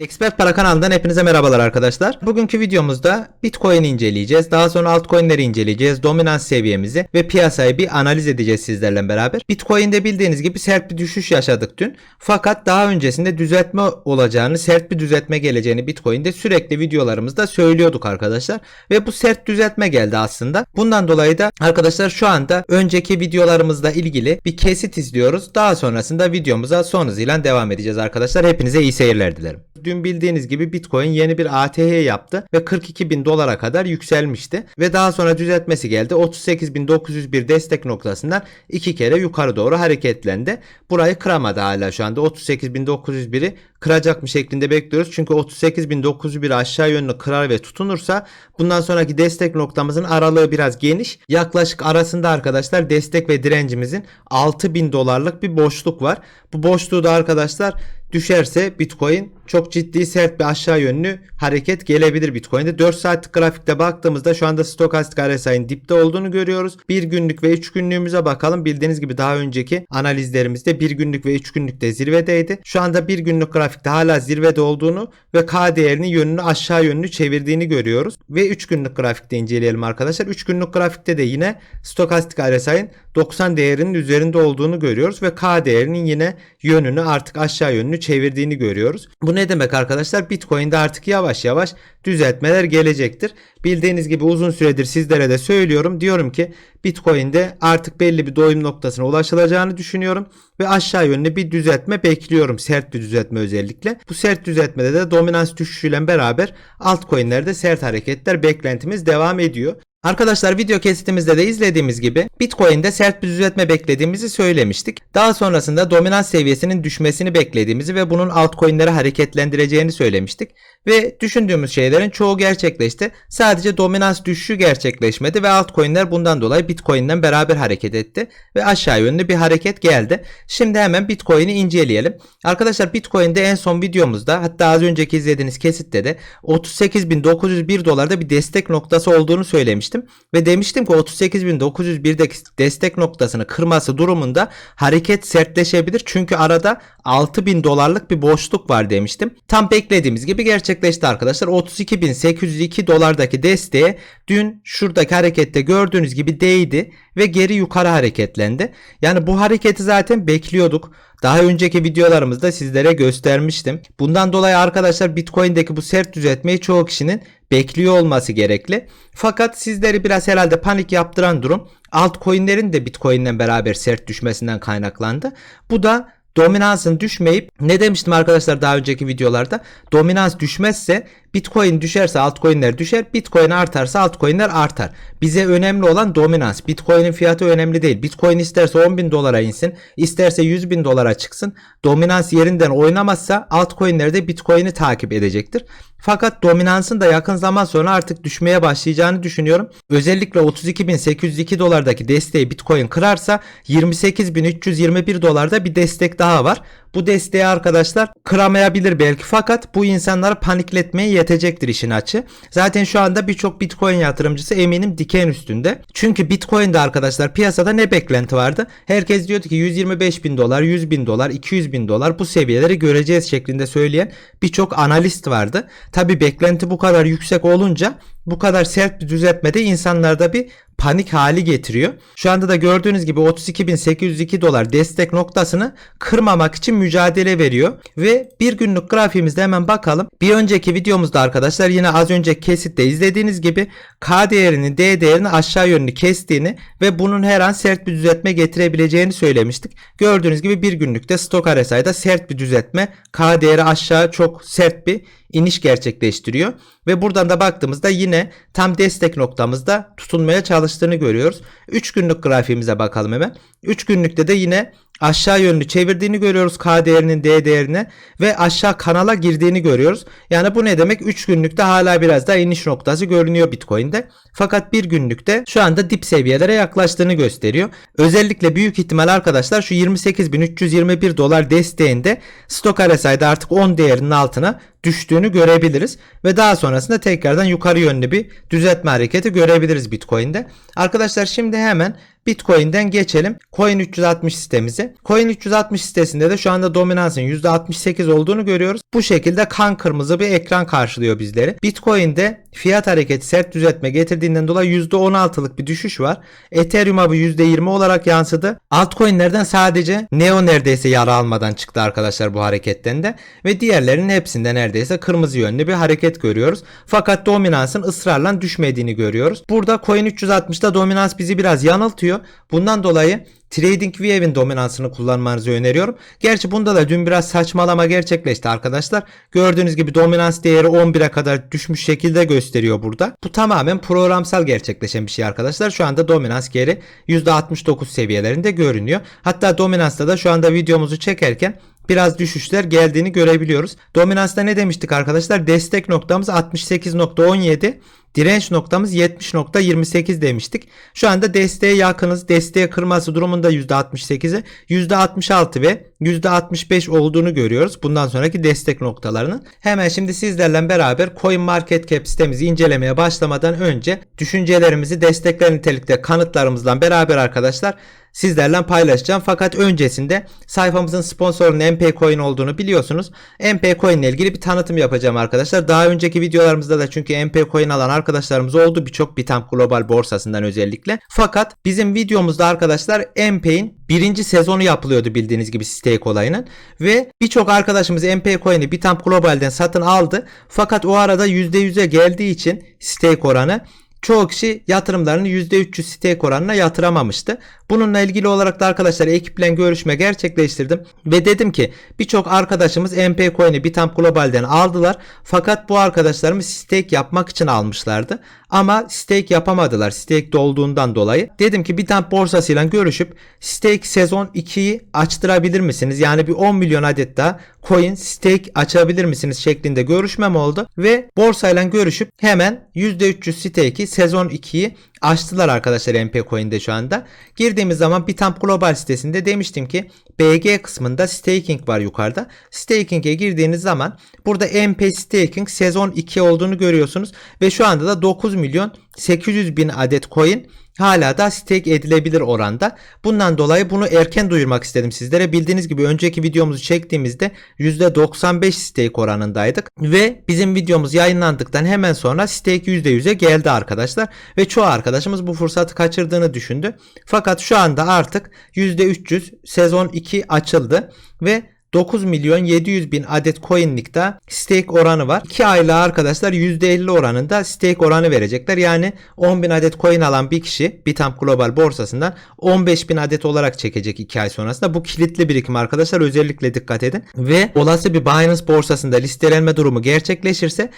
Expert Para kanalından hepinize merhabalar arkadaşlar. Bugünkü videomuzda Bitcoin inceleyeceğiz. Daha sonra altcoin'leri inceleyeceğiz. Dominans seviyemizi ve piyasayı bir analiz edeceğiz sizlerle beraber. Bitcoin'de bildiğiniz gibi sert bir düşüş yaşadık dün. Fakat daha öncesinde düzeltme olacağını, sert bir düzeltme geleceğini Bitcoin'de sürekli videolarımızda söylüyorduk arkadaşlar. Ve bu sert düzeltme geldi aslında. Bundan dolayı da arkadaşlar şu anda önceki videolarımızla ilgili bir kesit izliyoruz. Daha sonrasında videomuza son hızıyla devam edeceğiz arkadaşlar. Hepinize iyi seyirler dilerim. Dün bildiğiniz gibi Bitcoin yeni bir ATH yaptı ve 42 bin dolara kadar yükselmişti. Ve daha sonra düzeltmesi geldi. 38.901 destek noktasından iki kere yukarı doğru hareketlendi. Burayı kıramadı hala şu anda. 38.901'i kıracak mı şeklinde bekliyoruz. Çünkü 38.901 aşağı yönlü kırar ve tutunursa bundan sonraki destek noktamızın aralığı biraz geniş. Yaklaşık arasında arkadaşlar destek ve direncimizin 6000 dolarlık bir boşluk var. Bu boşluğu da arkadaşlar düşerse Bitcoin çok ciddi sert bir aşağı yönlü hareket gelebilir Bitcoin'de. 4 saatlik grafikte baktığımızda şu anda stokastik RSI'nin dipte olduğunu görüyoruz. 1 günlük ve 3 günlüğümüze bakalım. Bildiğiniz gibi daha önceki analizlerimizde 1 günlük ve 3 günlükte zirvedeydi. Şu anda 1 günlük grafikte hala zirvede olduğunu ve K değerinin yönünü aşağı yönlü çevirdiğini görüyoruz. Ve 3 günlük grafikte inceleyelim arkadaşlar. 3 günlük grafikte de yine stokastik RSI'nin 90 değerinin üzerinde olduğunu görüyoruz ve K değerinin yine yönünü artık aşağı yönlü çevirdiğini görüyoruz. Bu ne demek arkadaşlar? Bitcoin'de artık yavaş yavaş düzeltmeler gelecektir. Bildiğiniz gibi uzun süredir sizlere de söylüyorum. Diyorum ki Bitcoin'de artık belli bir doyum noktasına ulaşılacağını düşünüyorum ve aşağı yönlü bir düzeltme bekliyorum. Sert bir düzeltme özellikle. Bu sert düzeltmede de dominans düşüşüyle beraber altcoin'lerde sert hareketler beklentimiz devam ediyor. Arkadaşlar video kesitimizde de izlediğimiz gibi Bitcoin'de sert bir düzeltme beklediğimizi söylemiştik. Daha sonrasında dominans seviyesinin düşmesini beklediğimizi ve bunun altcoin'leri hareketlendireceğini söylemiştik. Ve düşündüğümüz şeylerin çoğu gerçekleşti. Sadece dominans düşüşü gerçekleşmedi ve altcoin'ler bundan dolayı Bitcoin'den beraber hareket etti ve aşağı yönlü bir hareket geldi. Şimdi hemen Bitcoin'i inceleyelim. Arkadaşlar Bitcoin'de en son videomuzda hatta az önceki izlediğiniz kesitte de 38.901 dolarda bir destek noktası olduğunu söylemiştim ve demiştim ki 38.901'deki destek noktasını kırması durumunda hareket sertleşebilir. Çünkü arada 6000 dolarlık bir boşluk var demiştim. Tam beklediğimiz gibi gerçekleşti arkadaşlar. 32.802 dolardaki desteğe dün şuradaki harekette gördüğünüz gibi değdi ve geri yukarı hareketlendi. Yani bu hareketi zaten bekliyorduk. Daha önceki videolarımızda sizlere göstermiştim. Bundan dolayı arkadaşlar Bitcoin'deki bu sert düzeltmeyi çoğu kişinin bekliyor olması gerekli. Fakat sizleri biraz herhalde panik yaptıran durum altcoin'lerin de Bitcoin'le beraber sert düşmesinden kaynaklandı. Bu da dominansın düşmeyip ne demiştim arkadaşlar daha önceki videolarda dominans düşmezse Bitcoin düşerse altcoin'ler düşer. Bitcoin artarsa altcoin'ler artar. Bize önemli olan dominans. Bitcoin'in fiyatı önemli değil. Bitcoin isterse 10 bin dolara insin. isterse 100 bin dolara çıksın. Dominans yerinden oynamazsa altcoin'ler de Bitcoin'i takip edecektir. Fakat dominansın da yakın zaman sonra artık düşmeye başlayacağını düşünüyorum. Özellikle 32.802 dolardaki desteği Bitcoin kırarsa 28.321 dolarda bir destek daha var. Bu desteği arkadaşlar kıramayabilir belki fakat bu insanları panikletmeye yetecektir işin açı. Zaten şu anda birçok Bitcoin yatırımcısı eminim diken üstünde. Çünkü Bitcoin'de arkadaşlar piyasada ne beklenti vardı? Herkes diyordu ki 125 bin dolar, 100 bin dolar, 200 bin dolar bu seviyeleri göreceğiz şeklinde söyleyen birçok analist vardı. Tabi beklenti bu kadar yüksek olunca bu kadar sert bir düzeltmede insanlarda bir panik hali getiriyor. Şu anda da gördüğünüz gibi 32.802 dolar destek noktasını kırmamak için mücadele veriyor. Ve bir günlük grafiğimizde hemen bakalım. Bir önceki videomuzda arkadaşlar yine az önce kesitte izlediğiniz gibi K değerini D değerini aşağı yönlü kestiğini ve bunun her an sert bir düzeltme getirebileceğini söylemiştik. Gördüğünüz gibi bir günlükte stok RSI'da sert bir düzeltme K değeri aşağı çok sert bir iniş gerçekleştiriyor. Ve buradan da baktığımızda yine tam destek noktamızda tutunmaya çalıştığını görüyoruz. 3 günlük grafiğimize bakalım hemen. 3 günlükte de yine aşağı yönlü çevirdiğini görüyoruz K değerinin D değerine ve aşağı kanala girdiğini görüyoruz. Yani bu ne demek? 3 günlükte hala biraz daha iniş noktası görünüyor Bitcoin'de. Fakat bir günlükte şu anda dip seviyelere yaklaştığını gösteriyor. Özellikle büyük ihtimal arkadaşlar şu 28.321 dolar desteğinde stok RSI'de artık 10 değerinin altına düştüğünü görebiliriz. Ve daha sonrasında tekrardan yukarı yönlü bir düzeltme hareketi görebiliriz Bitcoin'de. Arkadaşlar şimdi hemen Bitcoin'den geçelim Coin 360 sitemize. Coin 360 sitesinde de şu anda dominansın %68 olduğunu görüyoruz. Bu şekilde kan kırmızı bir ekran karşılıyor bizleri. Bitcoin'de fiyat hareketi sert düzeltme getirdiğinden dolayı %16'lık bir düşüş var. Ethereum'a bu %20 olarak yansıdı. Altcoin'lerden sadece Neo neredeyse yara almadan çıktı arkadaşlar bu hareketten de ve diğerlerinin hepsinde neredeyse kırmızı yönlü bir hareket görüyoruz. Fakat dominansın ısrarla düşmediğini görüyoruz. Burada Coin 360'da dominans bizi biraz yanıltıyor. Bundan dolayı TradingView'in dominansını kullanmanızı öneriyorum. Gerçi bunda da dün biraz saçmalama gerçekleşti arkadaşlar. Gördüğünüz gibi dominans değeri 11'e kadar düşmüş şekilde gösteriyor burada. Bu tamamen programsal gerçekleşen bir şey arkadaşlar. Şu anda dominans geri %69 seviyelerinde görünüyor. Hatta dominansta da şu anda videomuzu çekerken biraz düşüşler geldiğini görebiliyoruz. Dominansta ne demiştik arkadaşlar? Destek noktamız 68.17. Direnç noktamız 70.28 demiştik. Şu anda desteğe yakınız. Desteğe kırması durumunda %68'e %66 ve %65 olduğunu görüyoruz. Bundan sonraki destek noktalarının. Hemen şimdi sizlerle beraber Coin Market Cap sitemizi incelemeye başlamadan önce düşüncelerimizi destekler nitelikte kanıtlarımızla beraber arkadaşlar sizlerle paylaşacağım. Fakat öncesinde sayfamızın sponsorunun MP Coin olduğunu biliyorsunuz. MP Coin ile ilgili bir tanıtım yapacağım arkadaşlar. Daha önceki videolarımızda da çünkü MP Coin alan arkadaşlarımız oldu. Birçok Bitamp Global borsasından özellikle. Fakat bizim videomuzda arkadaşlar MP'in birinci sezonu yapılıyordu bildiğiniz gibi stake olayının. Ve birçok arkadaşımız MP Coin'i Bitamp Global'den satın aldı. Fakat o arada %100'e geldiği için stake oranı çoğu kişi yatırımlarını %300 stake oranına yatıramamıştı. Bununla ilgili olarak da arkadaşlar ekiple görüşme gerçekleştirdim ve dedim ki birçok arkadaşımız MP Coin'i Bitamp Global'den aldılar fakat bu arkadaşlarımız stake yapmak için almışlardı ama stake yapamadılar stake dolduğundan dolayı. Dedim ki Bitamp borsasıyla görüşüp stake sezon 2'yi açtırabilir misiniz? Yani bir 10 milyon adet daha coin stake açabilir misiniz şeklinde görüşmem oldu ve borsayla görüşüp hemen %300 stake'i sezon 2'yi açtılar arkadaşlar MP Coin'de şu anda. Girdiğimiz zaman Bitamp Global sitesinde demiştim ki BG kısmında staking var yukarıda. Staking'e girdiğiniz zaman burada MP Staking sezon 2 olduğunu görüyorsunuz ve şu anda da 9 milyon 800 bin adet coin hala da stake edilebilir oranda. Bundan dolayı bunu erken duyurmak istedim sizlere. Bildiğiniz gibi önceki videomuzu çektiğimizde %95 stake oranındaydık ve bizim videomuz yayınlandıktan hemen sonra stake %100'e geldi arkadaşlar ve çoğu arkadaşımız bu fırsatı kaçırdığını düşündü. Fakat şu anda artık %300 sezon 2 açıldı ve 9 milyon 700 bin adet coin'likte stake oranı var. 2 aylığa arkadaşlar %50 oranında stake oranı verecekler. Yani 10 bin adet coin alan bir kişi Bitamp Global borsasından 15 bin adet olarak çekecek 2 ay sonrasında. Bu kilitli birikim arkadaşlar özellikle dikkat edin. Ve olası bir Binance borsasında listelenme durumu gerçekleşirse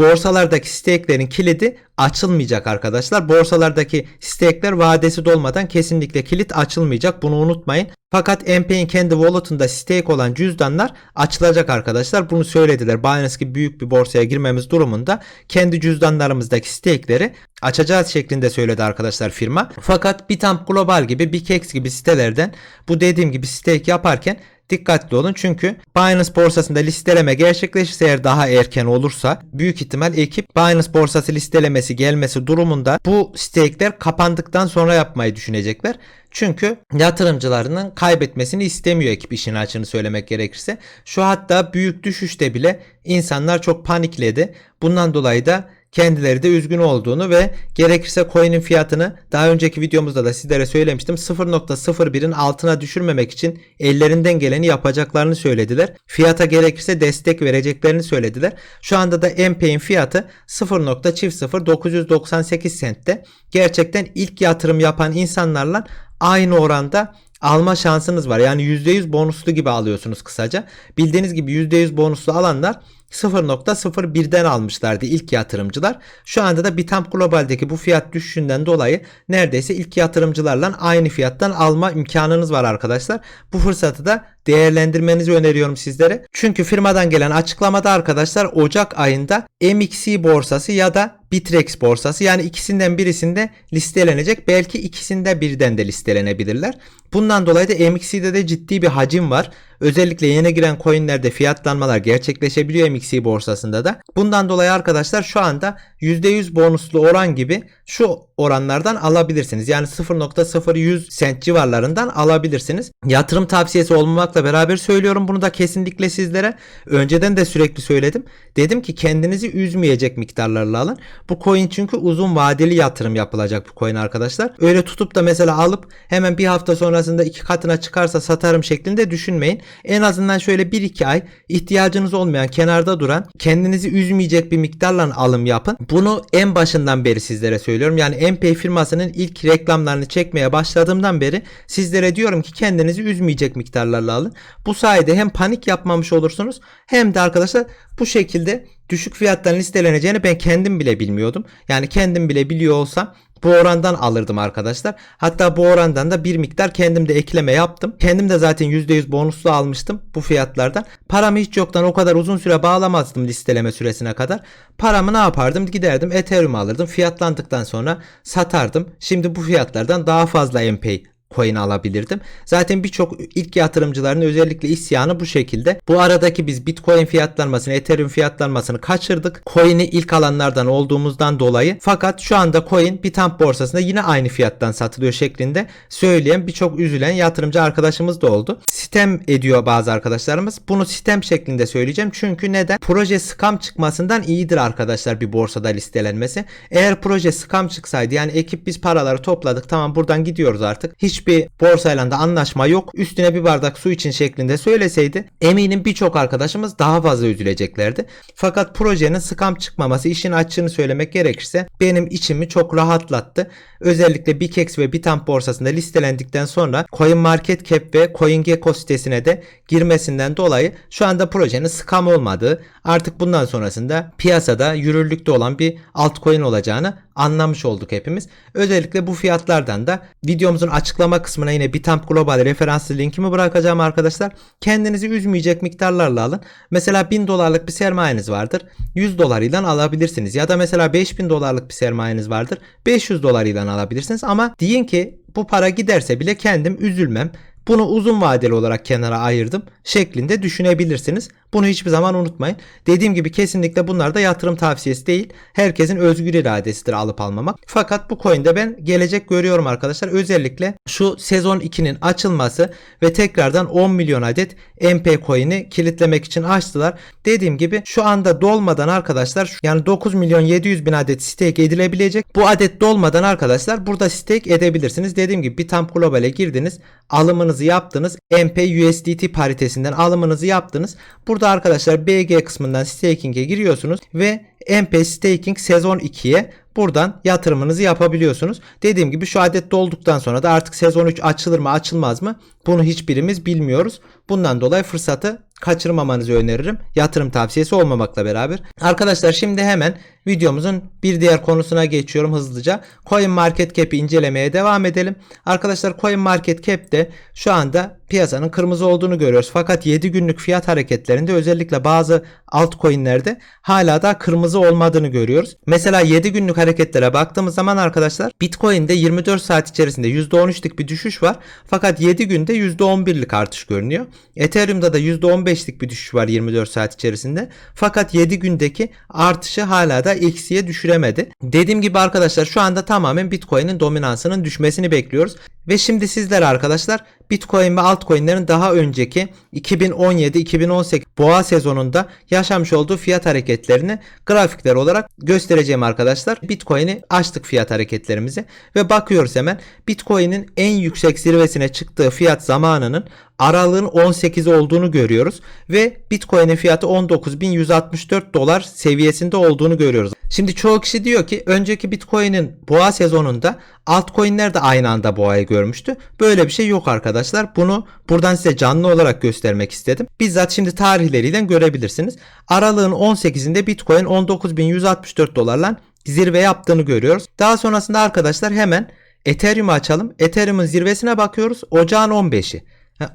borsalardaki stake'lerin kilidi açılmayacak arkadaşlar. Borsalardaki stake'ler vadesi dolmadan kesinlikle kilit açılmayacak. Bunu unutmayın. Fakat MP'in kendi wallet'ında stake olan cüzdanlar açılacak arkadaşlar. Bunu söylediler. Binance gibi büyük bir borsaya girmemiz durumunda kendi cüzdanlarımızdaki stake'leri açacağız şeklinde söyledi arkadaşlar firma. Fakat Bitamp Global gibi Bikex gibi sitelerden bu dediğim gibi stake yaparken dikkatli olun çünkü Binance borsasında listeleme gerçekleşirse eğer daha erken olursa büyük ihtimal ekip Binance borsası listelemesi gelmesi durumunda bu stake'ler kapandıktan sonra yapmayı düşünecekler. Çünkü yatırımcılarının kaybetmesini istemiyor ekip işin açığını söylemek gerekirse. Şu hatta büyük düşüşte bile insanlar çok panikledi. Bundan dolayı da kendileri de üzgün olduğunu ve gerekirse coin'in fiyatını daha önceki videomuzda da sizlere söylemiştim 0.01'in altına düşürmemek için ellerinden geleni yapacaklarını söylediler. Fiyata gerekirse destek vereceklerini söylediler. Şu anda da MP'in fiyatı 0.00998 centte. Gerçekten ilk yatırım yapan insanlarla aynı oranda alma şansınız var. Yani %100 bonuslu gibi alıyorsunuz kısaca. Bildiğiniz gibi %100 bonuslu alanlar 0.01'den almışlardı ilk yatırımcılar. Şu anda da Bitamp Global'deki bu fiyat düşüşünden dolayı neredeyse ilk yatırımcılarla aynı fiyattan alma imkanınız var arkadaşlar. Bu fırsatı da değerlendirmenizi öneriyorum sizlere. Çünkü firmadan gelen açıklamada arkadaşlar Ocak ayında MXC borsası ya da Bitrex borsası yani ikisinden birisinde listelenecek. Belki ikisinde birden de listelenebilirler. Bundan dolayı da MXC'de de ciddi bir hacim var. Özellikle yeni giren coinlerde fiyatlanmalar gerçekleşebiliyor MXC borsasında da. Bundan dolayı arkadaşlar şu anda %100 bonuslu oran gibi şu oranlardan alabilirsiniz. Yani 0.0100 sent civarlarından alabilirsiniz. Yatırım tavsiyesi olmamakla beraber söylüyorum bunu da kesinlikle sizlere. Önceden de sürekli söyledim. Dedim ki kendinizi üzmeyecek miktarlarla alın. Bu coin çünkü uzun vadeli yatırım yapılacak bu coin arkadaşlar. Öyle tutup da mesela alıp hemen bir hafta sonrasında iki katına çıkarsa satarım şeklinde düşünmeyin. En azından şöyle 1-2 ay ihtiyacınız olmayan kenarda duran kendinizi üzmeyecek bir miktarla alım yapın. Bunu en başından beri sizlere söylüyorum. Yani MPay firmasının ilk reklamlarını çekmeye başladığımdan beri sizlere diyorum ki kendinizi üzmeyecek miktarlarla alın. Bu sayede hem panik yapmamış olursunuz hem de arkadaşlar bu şekilde düşük fiyattan listeleneceğini ben kendim bile bilmiyordum. Yani kendim bile biliyor olsam bu orandan alırdım arkadaşlar. Hatta bu orandan da bir miktar kendim de ekleme yaptım. Kendim de zaten %100 bonuslu almıştım bu fiyatlardan. Paramı hiç yoktan o kadar uzun süre bağlamazdım listeleme süresine kadar. Paramı ne yapardım? Giderdim Ethereum alırdım. Fiyatlandıktan sonra satardım. Şimdi bu fiyatlardan daha fazla MPay coin alabilirdim. Zaten birçok ilk yatırımcıların özellikle isyanı bu şekilde. Bu aradaki biz Bitcoin fiyatlanmasını, Ethereum fiyatlanmasını kaçırdık. Coin'i ilk alanlardan olduğumuzdan dolayı. Fakat şu anda coin Bitstamp borsasında yine aynı fiyattan satılıyor şeklinde söyleyen birçok üzülen yatırımcı arkadaşımız da oldu. Sistem ediyor bazı arkadaşlarımız. Bunu sistem şeklinde söyleyeceğim. Çünkü neden? Proje scam çıkmasından iyidir arkadaşlar bir borsada listelenmesi. Eğer proje scam çıksaydı yani ekip biz paraları topladık tamam buradan gidiyoruz artık. Hiç hiçbir borsayla da anlaşma yok. Üstüne bir bardak su için şeklinde söyleseydi eminim birçok arkadaşımız daha fazla üzüleceklerdi. Fakat projenin scam çıkmaması işin açığını söylemek gerekirse benim içimi çok rahatlattı. Özellikle Bikex ve Bitamp borsasında listelendikten sonra CoinMarketCap ve CoinGecko sitesine de girmesinden dolayı şu anda projenin scam olmadığı artık bundan sonrasında piyasada yürürlükte olan bir altcoin olacağını anlamış olduk hepimiz. Özellikle bu fiyatlardan da videomuzun açıklama kısmına yine Bitamp Global referanslı linkimi bırakacağım arkadaşlar. Kendinizi üzmeyecek miktarlarla alın. Mesela 1000 dolarlık bir sermayeniz vardır. 100 dolar ile alabilirsiniz. Ya da mesela 5000 dolarlık bir sermayeniz vardır. 500 dolar ile alabilirsiniz. Ama deyin ki bu para giderse bile kendim üzülmem. Bunu uzun vadeli olarak kenara ayırdım şeklinde düşünebilirsiniz. Bunu hiçbir zaman unutmayın. Dediğim gibi kesinlikle bunlar da yatırım tavsiyesi değil. Herkesin özgür iradesidir alıp almamak. Fakat bu coin'de ben gelecek görüyorum arkadaşlar. Özellikle şu sezon 2'nin açılması ve tekrardan 10 milyon adet MP coin'i kilitlemek için açtılar. Dediğim gibi şu anda dolmadan arkadaşlar yani 9 milyon 700 bin adet stake edilebilecek. Bu adet dolmadan arkadaşlar burada stake edebilirsiniz. Dediğim gibi Bitamp Global'e girdiniz. Alımınızı yaptınız. MP USDT paritesinden alımınızı yaptınız. Burada Burada arkadaşlar BG kısmından staking'e giriyorsunuz ve MP Staking sezon 2'ye buradan yatırımınızı yapabiliyorsunuz. Dediğim gibi şu adet dolduktan sonra da artık sezon 3 açılır mı açılmaz mı bunu hiçbirimiz bilmiyoruz. Bundan dolayı fırsatı kaçırmamanızı öneririm. Yatırım tavsiyesi olmamakla beraber. Arkadaşlar şimdi hemen videomuzun bir diğer konusuna geçiyorum hızlıca. Coin Market Cap'i incelemeye devam edelim. Arkadaşlar Coin Market Cap'te şu anda piyasanın kırmızı olduğunu görüyoruz. Fakat 7 günlük fiyat hareketlerinde özellikle bazı altcoin'lerde hala da kırmızı olmadığını görüyoruz. Mesela 7 günlük hareketlere baktığımız zaman arkadaşlar Bitcoin'de 24 saat içerisinde %13'lük bir düşüş var. Fakat 7 günde %11'lik artış görünüyor. Ethereum'da da %15'lik bir düşüş var 24 saat içerisinde. Fakat 7 gündeki artışı hala da eksiye düşüremedi. Dediğim gibi arkadaşlar şu anda tamamen Bitcoin'in dominansının düşmesini bekliyoruz. Ve şimdi sizler arkadaşlar Bitcoin ve altcoin'lerin daha önceki 2017-2018 boğa sezonunda yaşamış olduğu fiyat hareketlerini grafikler olarak göstereceğim arkadaşlar. Bitcoin'i açtık fiyat hareketlerimizi ve bakıyoruz hemen Bitcoin'in en yüksek zirvesine çıktığı fiyat zamanının aralığın 18 olduğunu görüyoruz ve Bitcoin'in fiyatı 19.164 dolar seviyesinde olduğunu görüyoruz. Şimdi çoğu kişi diyor ki önceki Bitcoin'in boğa sezonunda altcoin'ler de aynı anda boğayı görmüştü. Böyle bir şey yok arkadaşlar. Bunu buradan size canlı olarak göstermek istedim. Bizzat şimdi tarihleriyle görebilirsiniz. Aralığın 18'inde Bitcoin 19.164 dolarla zirve yaptığını görüyoruz. Daha sonrasında arkadaşlar hemen Ethereum'u açalım. Ethereum'un zirvesine bakıyoruz. Ocağın 15'i.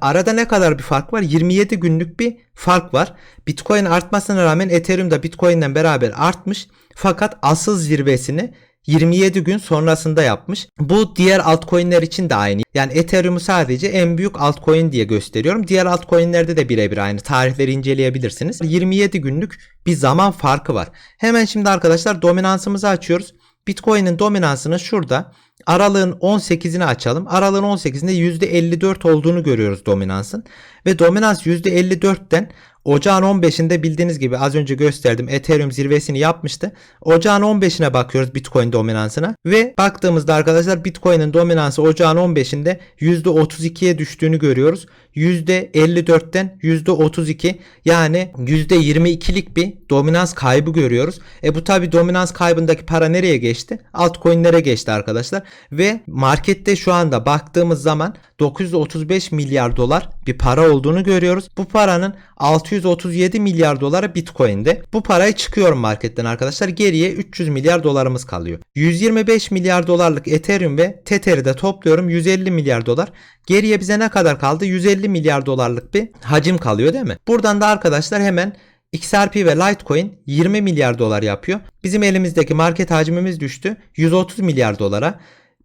Arada ne kadar bir fark var? 27 günlük bir fark var. Bitcoin artmasına rağmen Ethereum da Bitcoin'den beraber artmış. Fakat asıl zirvesini 27 gün sonrasında yapmış. Bu diğer altcoin'ler için de aynı. Yani Ethereum'u sadece en büyük altcoin diye gösteriyorum. Diğer altcoin'lerde de birebir aynı. Tarihleri inceleyebilirsiniz. 27 günlük bir zaman farkı var. Hemen şimdi arkadaşlar dominansımızı açıyoruz. Bitcoin'in dominansını şurada aralığın 18'ini açalım. Aralığın 18'inde %54 olduğunu görüyoruz dominansın. Ve dominans %54'ten Ocağın 15'inde bildiğiniz gibi az önce gösterdim Ethereum zirvesini yapmıştı. Ocağın 15'ine bakıyoruz Bitcoin dominansına ve baktığımızda arkadaşlar Bitcoin'in dominansı ocağın 15'inde %32'ye düştüğünü görüyoruz. %54'ten %32 yani %22'lik bir dominans kaybı görüyoruz. E bu tabi dominans kaybındaki para nereye geçti? Altcoin'lere geçti arkadaşlar. Ve markette şu anda baktığımız zaman 935 milyar dolar bir para olduğunu görüyoruz. Bu paranın 637 milyar doları Bitcoin'de. Bu parayı çıkıyorum marketten arkadaşlar. Geriye 300 milyar dolarımız kalıyor. 125 milyar dolarlık Ethereum ve Tether'i de topluyorum. 150 milyar dolar. Geriye bize ne kadar kaldı? 150 milyar dolarlık bir hacim kalıyor değil mi? Buradan da arkadaşlar hemen XRP ve Litecoin 20 milyar dolar yapıyor. Bizim elimizdeki market hacmimiz düştü 130 milyar dolara.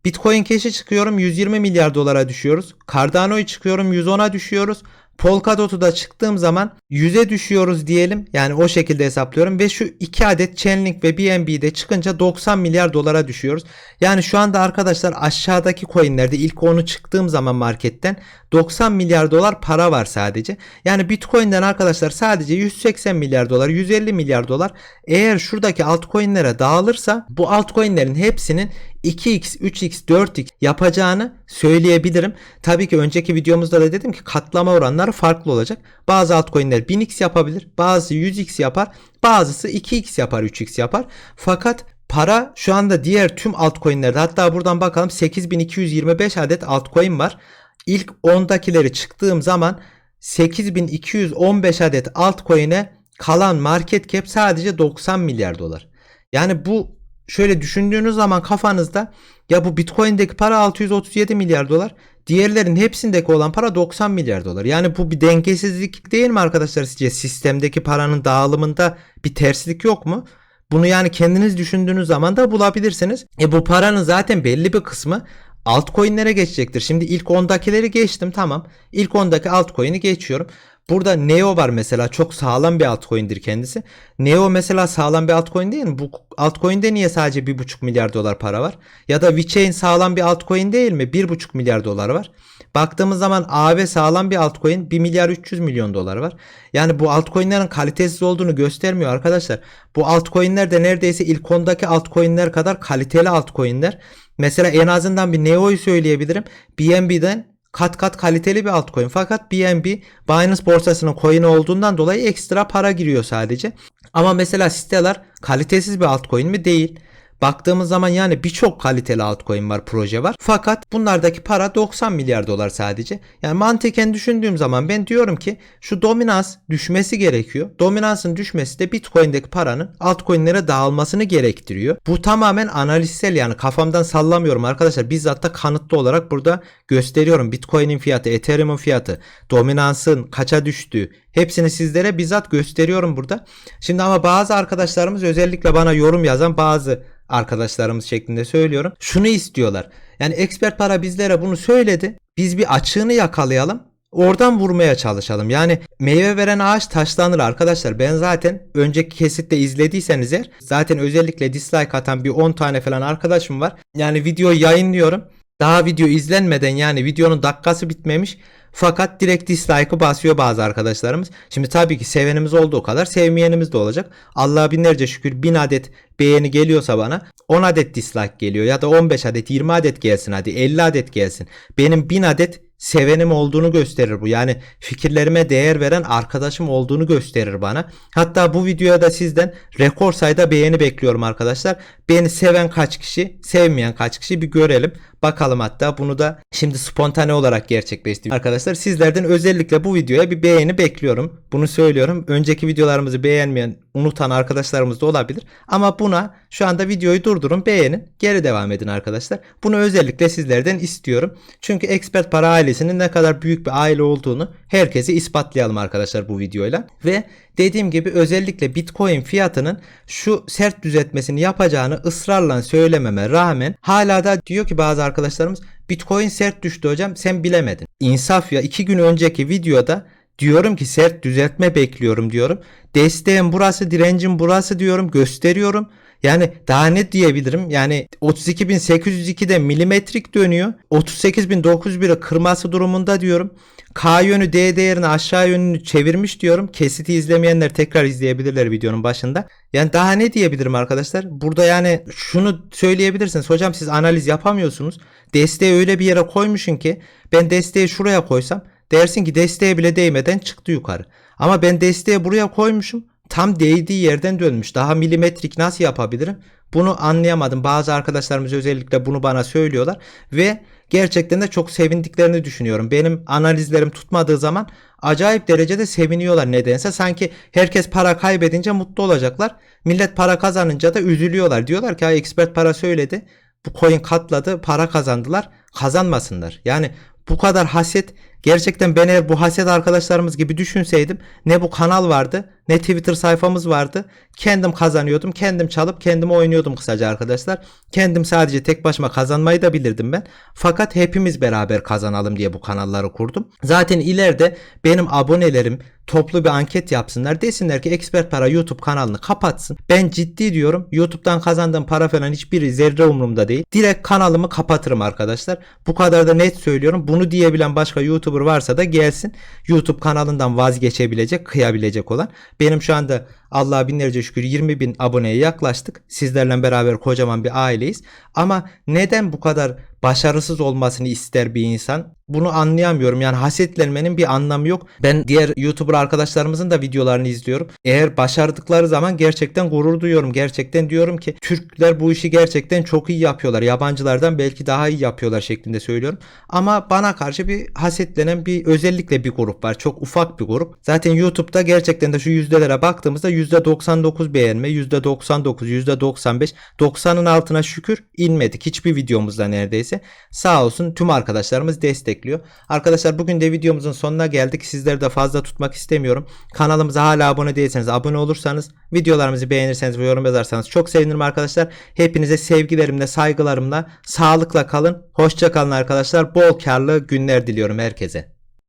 Bitcoin Cash'e çıkıyorum 120 milyar dolara düşüyoruz. Cardano'yu çıkıyorum 110'a düşüyoruz. Polkadot'u da çıktığım zaman 100'e düşüyoruz diyelim. Yani o şekilde hesaplıyorum ve şu iki adet Chainlink ve BNB'de çıkınca 90 milyar dolara düşüyoruz. Yani şu anda arkadaşlar aşağıdaki coinlerde ilk onu çıktığım zaman marketten 90 milyar dolar para var sadece. Yani Bitcoin'den arkadaşlar sadece 180 milyar dolar, 150 milyar dolar eğer şuradaki altcoin'lere dağılırsa bu altcoin'lerin hepsinin 2x, 3x, 4x yapacağını söyleyebilirim. Tabii ki önceki videomuzda da dedim ki katlama oranları farklı olacak. Bazı altcoin'ler 1000x yapabilir, bazı 100x yapar, bazısı 2x yapar, 3x yapar. Fakat para şu anda diğer tüm altcoin'lerde hatta buradan bakalım 8225 adet altcoin var. İlk 10'dakileri çıktığım zaman 8215 adet altcoin'e kalan market cap sadece 90 milyar dolar. Yani bu şöyle düşündüğünüz zaman kafanızda ya bu Bitcoin'deki para 637 milyar dolar. Diğerlerin hepsindeki olan para 90 milyar dolar. Yani bu bir dengesizlik değil mi arkadaşlar sizce? Sistemdeki paranın dağılımında bir terslik yok mu? Bunu yani kendiniz düşündüğünüz zaman da bulabilirsiniz. E bu paranın zaten belli bir kısmı altcoin'lere geçecektir. Şimdi ilk 10'dakileri geçtim tamam. İlk 10'daki altcoin'i geçiyorum. Burada Neo var mesela çok sağlam bir altcoin'dir kendisi. Neo mesela sağlam bir altcoin değil mi? Bu altcoin'de niye sadece 1,5 milyar dolar para var? Ya da VeChain sağlam bir altcoin değil mi? 1,5 milyar dolar var. Baktığımız zaman AV sağlam bir altcoin 1 milyar 300 milyon dolar var. Yani bu altcoin'lerin kalitesiz olduğunu göstermiyor arkadaşlar. Bu altcoin'ler de neredeyse ilk 10'daki altcoin'ler kadar kaliteli altcoin'ler. Mesela en azından bir Neo'yu söyleyebilirim. BNB'den kat kat kaliteli bir altcoin. Fakat BNB Binance borsasının coin olduğundan dolayı ekstra para giriyor sadece. Ama mesela Stellar kalitesiz bir altcoin mi? Değil. Baktığımız zaman yani birçok kaliteli altcoin var, proje var. Fakat bunlardaki para 90 milyar dolar sadece. Yani mantıken düşündüğüm zaman ben diyorum ki şu dominans düşmesi gerekiyor. Dominansın düşmesi de Bitcoin'deki paranın altcoin'lere dağılmasını gerektiriyor. Bu tamamen analizsel yani kafamdan sallamıyorum arkadaşlar. Bizzat da kanıtlı olarak burada gösteriyorum. Bitcoin'in fiyatı, Ethereum'un fiyatı, dominansın kaça düştüğü, Hepsini sizlere bizzat gösteriyorum burada. Şimdi ama bazı arkadaşlarımız özellikle bana yorum yazan bazı arkadaşlarımız şeklinde söylüyorum. Şunu istiyorlar. Yani expert para bizlere bunu söyledi. Biz bir açığını yakalayalım. Oradan vurmaya çalışalım. Yani meyve veren ağaç taşlanır arkadaşlar. Ben zaten önceki kesitte izlediyseniz eğer zaten özellikle dislike atan bir 10 tane falan arkadaşım var. Yani video yayınlıyorum. Daha video izlenmeden yani videonun dakikası bitmemiş. Fakat direkt dislike'ı basıyor bazı arkadaşlarımız. Şimdi tabii ki sevenimiz olduğu kadar sevmeyenimiz de olacak. Allah'a binlerce şükür 1000 adet beğeni geliyorsa bana 10 adet dislike geliyor ya da 15 adet 20 adet gelsin hadi 50 adet gelsin. Benim 1000 adet sevenim olduğunu gösterir bu. Yani fikirlerime değer veren arkadaşım olduğunu gösterir bana. Hatta bu videoya da sizden rekor sayıda beğeni bekliyorum arkadaşlar. Beni seven kaç kişi, sevmeyen kaç kişi bir görelim. Bakalım hatta bunu da şimdi spontane olarak gerçekleştirdim. Arkadaşlar sizlerden özellikle bu videoya bir beğeni bekliyorum. Bunu söylüyorum. Önceki videolarımızı beğenmeyen, unutan arkadaşlarımız da olabilir. Ama buna şu anda videoyu durdurun, beğenin, geri devam edin arkadaşlar. Bunu özellikle sizlerden istiyorum. Çünkü Expert Para ailesinin ne kadar büyük bir aile olduğunu herkese ispatlayalım arkadaşlar bu videoyla. Ve dediğim gibi özellikle Bitcoin fiyatının şu sert düzeltmesini yapacağını ısrarla söylememe rağmen hala da diyor ki bazı arkadaşlarımız Bitcoin sert düştü hocam sen bilemedin. İnsaf ya 2 gün önceki videoda diyorum ki sert düzeltme bekliyorum diyorum. Desteğim burası direncim burası diyorum gösteriyorum. Yani daha ne diyebilirim? Yani 32.802'de milimetrik dönüyor. 38.901'i kırması durumunda diyorum. K yönü D değerini aşağı yönünü çevirmiş diyorum. Kesiti izlemeyenler tekrar izleyebilirler videonun başında. Yani daha ne diyebilirim arkadaşlar? Burada yani şunu söyleyebilirsiniz. Hocam siz analiz yapamıyorsunuz. Desteği öyle bir yere koymuşsun ki ben desteği şuraya koysam dersin ki desteğe bile değmeden çıktı yukarı. Ama ben desteği buraya koymuşum. Tam değdiği yerden dönmüş. Daha milimetrik nasıl yapabilirim? Bunu anlayamadım. Bazı arkadaşlarımız özellikle bunu bana söylüyorlar ve gerçekten de çok sevindiklerini düşünüyorum. Benim analizlerim tutmadığı zaman acayip derecede seviniyorlar nedense. Sanki herkes para kaybedince mutlu olacaklar. Millet para kazanınca da üzülüyorlar. Diyorlar ki expert para söyledi. Bu coin katladı, para kazandılar. Kazanmasınlar. Yani bu kadar haset gerçekten ben eğer bu haset arkadaşlarımız gibi düşünseydim ne bu kanal vardı ne Twitter sayfamız vardı. Kendim kazanıyordum. Kendim çalıp kendim oynuyordum kısaca arkadaşlar. Kendim sadece tek başıma kazanmayı da bilirdim ben. Fakat hepimiz beraber kazanalım diye bu kanalları kurdum. Zaten ileride benim abonelerim toplu bir anket yapsınlar. Desinler ki Expert Para YouTube kanalını kapatsın. Ben ciddi diyorum. YouTube'dan kazandığım para falan hiçbiri zerre umurumda değil. Direkt kanalımı kapatırım arkadaşlar. Bu kadar da net söylüyorum. Bunu diyebilen başka YouTuber varsa da gelsin. YouTube kanalından vazgeçebilecek, kıyabilecek olan. Benim şu anda Allah'a binlerce şükür 20 bin aboneye yaklaştık. Sizlerle beraber kocaman bir aileyiz. Ama neden bu kadar başarısız olmasını ister bir insan? Bunu anlayamıyorum. Yani hasetlenmenin bir anlamı yok. Ben diğer YouTuber arkadaşlarımızın da videolarını izliyorum. Eğer başardıkları zaman gerçekten gurur duyuyorum. Gerçekten diyorum ki Türkler bu işi gerçekten çok iyi yapıyorlar. Yabancılardan belki daha iyi yapıyorlar şeklinde söylüyorum. Ama bana karşı bir hasetlenen bir özellikle bir grup var. Çok ufak bir grup. Zaten YouTube'da gerçekten de şu yüzdelere baktığımızda %99 beğenme, %99, %95, 90'ın altına şükür inmedik. Hiçbir videomuzda neredeyse. Sağ olsun tüm arkadaşlarımız destekliyor. Arkadaşlar bugün de videomuzun sonuna geldik. Sizleri de fazla tutmak istemiyorum. Kanalımıza hala abone değilseniz abone olursanız, videolarımızı beğenirseniz ve yorum yazarsanız çok sevinirim arkadaşlar. Hepinize sevgilerimle, saygılarımla, sağlıkla kalın. Hoşça kalın arkadaşlar. Bol karlı günler diliyorum herkese.